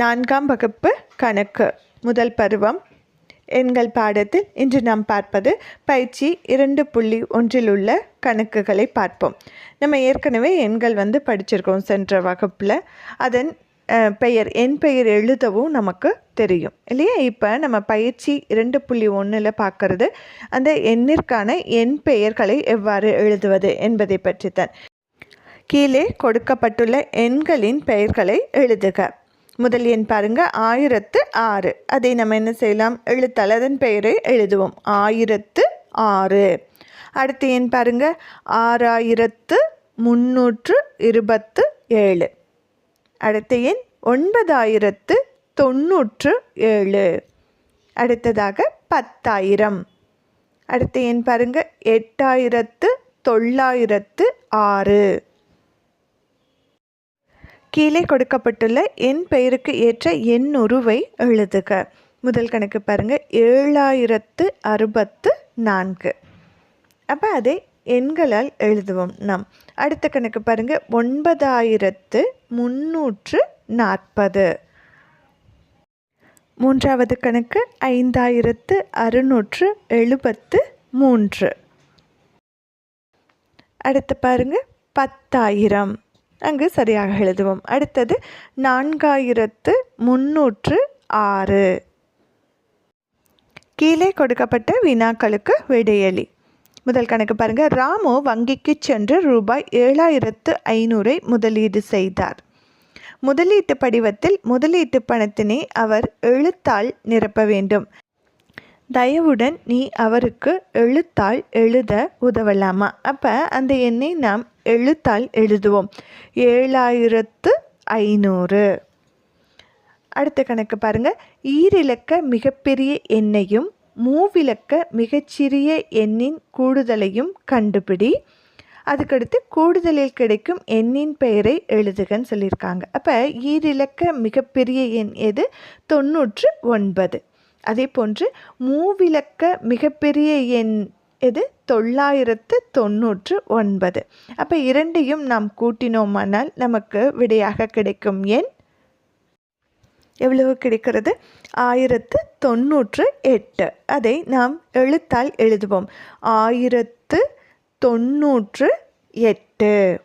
நான்காம் வகுப்பு கணக்கு. முதல் பருவம். எண்கள் பாடத்தில் இன்று நாம் பார்ப்பது பயிற்சி இரண்டு புள்ளி ஒன்றில் உள்ள கணக்குகளை பார்ப்போம். நம்ம ஏற்கனவே எண்கள் வந்து படிச்சிருக்கோம் சென்ற வகுப்பில். அதன் பெயர் எண் பெயர் எழுதவும் நமக்கு தெரியும். இல்லையா? இப்போ நம்ம பயிற்சி இரண்டு புள்ளி ஒன்றில் பார்க்கறது அந்த எண்ணிற்கான எண் பெயர்களை எவ்வாறு எழுதுவது என்பதை பற்றித்தான். கீழே கொடுக்கப்பட்டுள்ள எண்களின் பெயர்களை எழுதுக. முதல் எண் பாருங்க ஆயிரத்து ஆறு. அதை நம்ம என்ன செய்யலாம்? எழுத்தால் அதன் பெயரை எழுதுவோம். ஆயிரத்து ஆறு. அடுத்த எண் பாருங்க ஆறாயிரத்து முந்நூற்று இருபத்து ஏழு. அடுத்த எண் ஒன்பதாயிரத்து தொண்ணூற்று ஏழு. அடுத்ததாக பத்தாயிரம். அடுத்த எண் பாருங்க எட்டாயிரத்து தொள்ளாயிரத்து ஆறு. கீழே கொடுக்கப்பட்டுள்ள என் பெயருக்கு ஏற்ற எண்ணுருவை எழுதுக. முதல் கணக்கு பாருங்க. ஏழாயிரத்து அறுபத்து நான்கு. அப்போ அதை எண்களால் எழுதுவோம் நாம். அடுத்த கணக்கு பாருங்கள் ஒன்பதாயிரத்து முன்னூற்று நாற்பது. மூன்றாவது கணக்கு. ஐந்தாயிரத்து அறுநூற்று எழுபத்து மூன்று. அடுத்து பாருங்கள் பத்தாயிரம். அங்கு சரியாக எழுதுவோம். அடுத்தது நான்காயிரத்து முன்னூற்று ஆறு. கீழே கொடுக்கப்பட்ட வினாக்களுக்கு விடையளி. முதல் கணக்கு பாருங்கள் ராமு வங்கிக்கு சென்று ரூபாய் ஏழாயிரத்து ஐநூறை முதலீடு செய்தார். முதலீட்டு படிவத்தில் முதலீட்டு பணத்தினை அவர் எழுத்தால் நிரப்ப வேண்டும். தயவுடன் நீ அவருக்கு எழுத்தால் எழுத உதவலாமா? அப்போ அந்த எண்ணை நாம் எழுத்தால் எழுதுவோம். ஏழாயிரத்து ஐநூறு. அடுத்த கணக்கு பாருங்க. ஈரிலக்க மிகப்பெரிய எண்ணையும் மூவிலக்க மிகச்சிறிய எண்ணின் கூடுதலையும் கண்டுபிடி. அதுக்கடுத்து கூடுதலில் கிடைக்கும் எண்ணின் பெயரை எழுதுகன்னு சொல்லியிருக்காங்க. அப்போ ஈரிலக்க மிகப்பெரிய எண் எது? தொண்ணூற்று ஒன்பது. அதே போன்று மூவிலக்க மிகப்பெரிய எண் இது தொள்ளாயிரத்து தொண்ணூற்று ஒன்பது. அப்போ இரண்டையும் நாம் கூட்டினோமானால் நமக்கு விடையாக கிடைக்கும் எண்? எவ்வளவு கிடைக்கிறது? ஆயிரத்து தொண்ணூற்று எட்டு. அதை நாம் எழுத்தால் எழுதுவோம். ஆயிரத்து தொண்ணூற்று எட்டு.